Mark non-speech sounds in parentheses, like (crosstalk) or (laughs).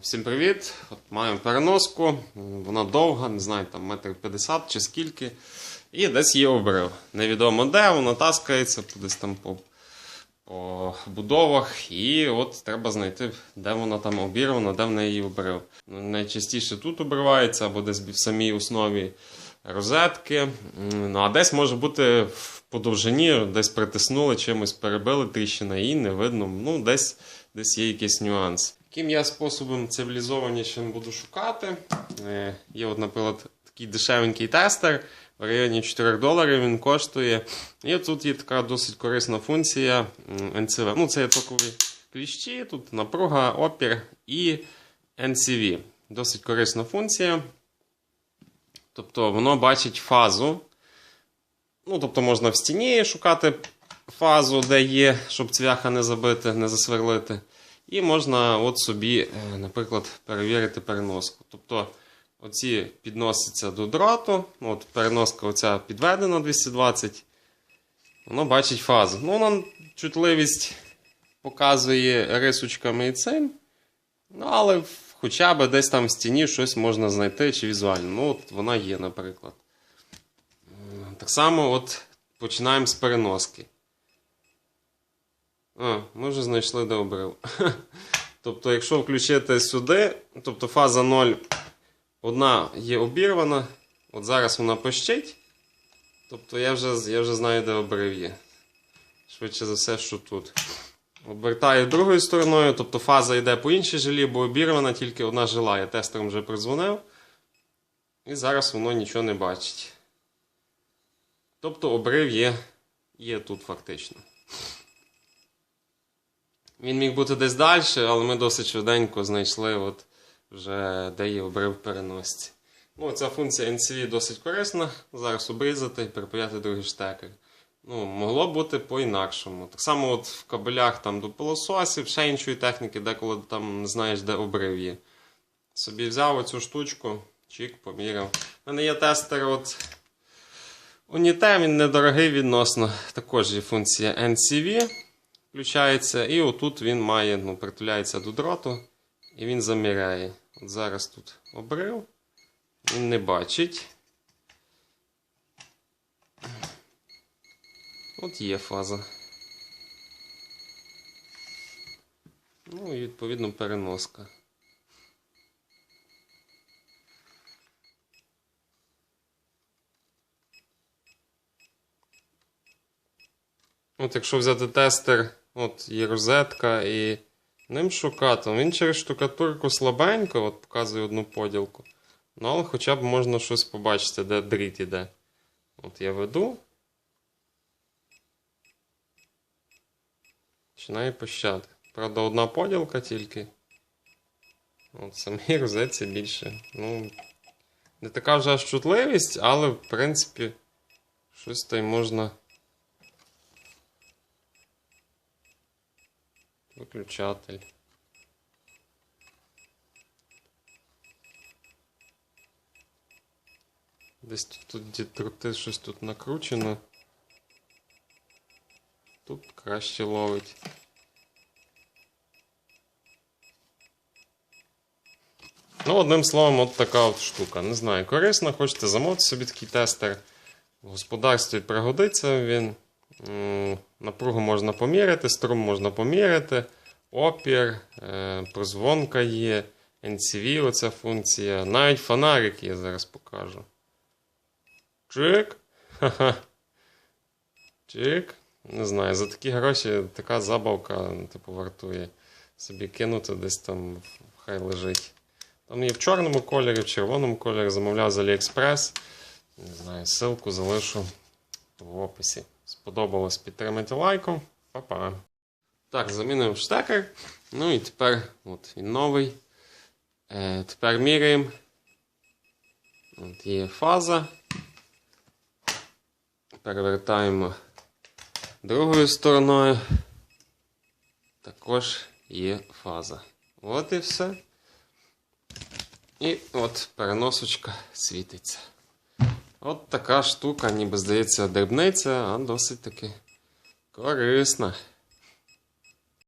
Всім привіт! От Маємо переноску. Вона довга, не знаю, там метр п'ятдесят чи скільки. І десь її обрив. Невідомо де, вона таскається десь там по, по будовах. І от треба знайти, де вона там обірвана, де в неї обрив. Ну, Найчастіше тут обривається або десь в самій основі розетки. Ну, а десь може бути в подовжині, десь притиснули, чимось перебили, тріщина і не видно. Ну, десь, десь є якийсь нюанс. Яким я способом цивілізованішим буду шукати? Е, Є, от, наприклад, такий дешевенький тестер. В районі 4 доларів він коштує. І тут є така досить корисна функція NCV. Ну, це є токові кліщі, тут напруга, опір і NCV. Досить корисна функція. Тобто воно бачить фазу. Ну, тобто можна в стіні шукати фазу, де є, щоб цвяха не забити, не засверлити. І можна от собі, е, наприклад, перевірити переноску. Тобто оці підносяться до дроту. Ну, От переноска оця підведена 220. Воно бачить фазу. Ну, воно чутливість показує рисочками і цим. Ну, але хоча б десь там в стіні щось можна знайти чи візуально. Ну, от вона є, наприклад. Так само от починаємо з переноски. А, ми вже знайшли де обрив. (laughs) Тобто, якщо включити сюди, тобто фаза 0, одна є обірвана, от зараз вона пищить. Тобто я вже, я вже знаю, де обрив є. Швидше за все, що тут. Обертаю другою стороною, тобто фаза йде по іншій жилі, бо обірвана тільки одна жила. Я тестером вже призвонив. І зараз воно нічого не бачить. Тобто обрив є, є тут фактично. Він міг бути десь далі, але ми досить швиденько знайшли, от вже де є обрив переносці. Ну, ця функція NCV досить корисна. Зараз обрізати і припаяти другий штекер. Ну, могло бути по-інакшому. Так само от в кабелях там до пилососів, ще іншої техніки, деколи там не знаєш, де обрив є. Собі взяв оцю штучку, чик, поміряв. У мене є тестер от Unitem, він недорогий відносно. Також є функція NCV включається, і отут він має, ну, притуляється до дроту, і він заміряє. От зараз тут обрив, він не бачить. От є фаза. Ну і відповідно переноска. От якщо взяти тестер, от є розетка і ним шукати, він через штукатурку слабенько, от показує одну поділку. Ну, але хоча б можна щось побачити, де дріт іде. От я веду. Починає пищати. Правда, одна поділка тільки. От самій розетці більше. Ну, не така вже аж чутливість, але в принципі щось та й можна. Виключатель. Десь тут, тут ді щось тут накручено. Краще ловить. Ну, одним словом, от така от штука. Не знаю, корисна, хочете замовити собі такий тестер. В господарстві пригодиться він. Напругу можна поміряти, струм можна поміряти, опір, е, прозвонка є, NCV оця функція, навіть фонарик я зараз покажу. Чик. Ха-ха. Чик. Не знаю, за такі гроші така забавка, типу, вартує. Собі кинути десь там, хай лежить. Там є в чорному кольорі, в червоному кольорі замовляв з AliExpress. Не знаю, ссылку залишу в описі. Сподобалось, підтримайте лайком. Па-па. Так, замінив штекер. Ну і тепер от він новий. Е, тепер міряємо. От є фаза. Перевертаємо другою стороною. Також є фаза. От і все. І от переносочка світиться. От така штука, ніби здається, дрібниця, а досить таки корисна.